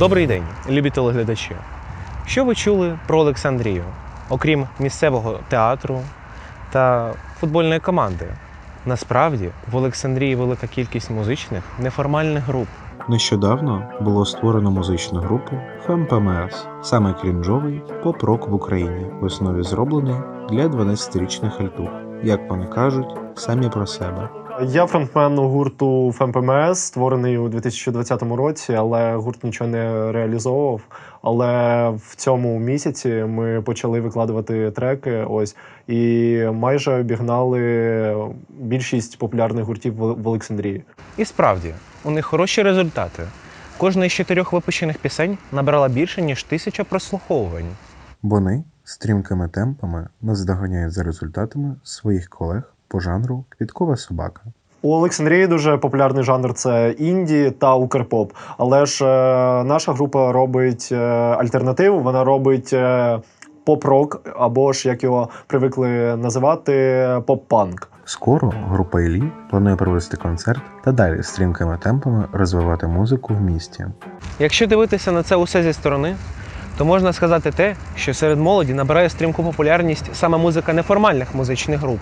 Добрий день, любі телеглядачі. Що ви чули про Олександрію, окрім місцевого театру та футбольної команди? Насправді в Олександрії велика кількість музичних неформальних груп. Нещодавно було створено музичну групу ФМПМС, саме крінжовий поп-рок в Україні, в основі зроблений для 12-річних альтух. Як вони кажуть, самі про себе. Я фронтмен гурту ФМПМС, створений у 2020 році, але гурт нічого не реалізовував. Але в цьому місяці ми почали викладувати треки. Ось і майже обігнали більшість популярних гуртів в в Олександрії. І справді, у них хороші результати. Кожна із чотирьох випущених пісень набрала більше, ніж тисяча прослуховувань. Вони стрімкими темпами наздоганяють за результатами своїх колег по жанру Квіткова собака. У Олександрії дуже популярний жанр це інді та укрпоп. Але ж е, наша група робить е, альтернативу. Вона робить е, поп-рок, або ж як його привикли називати, поп-панк. Скоро група Ілі планує провести концерт та далі стрімкими темпами розвивати музику в місті. Якщо дивитися на це усе зі сторони, то можна сказати те, що серед молоді набирає стрімку популярність саме музика неформальних музичних груп.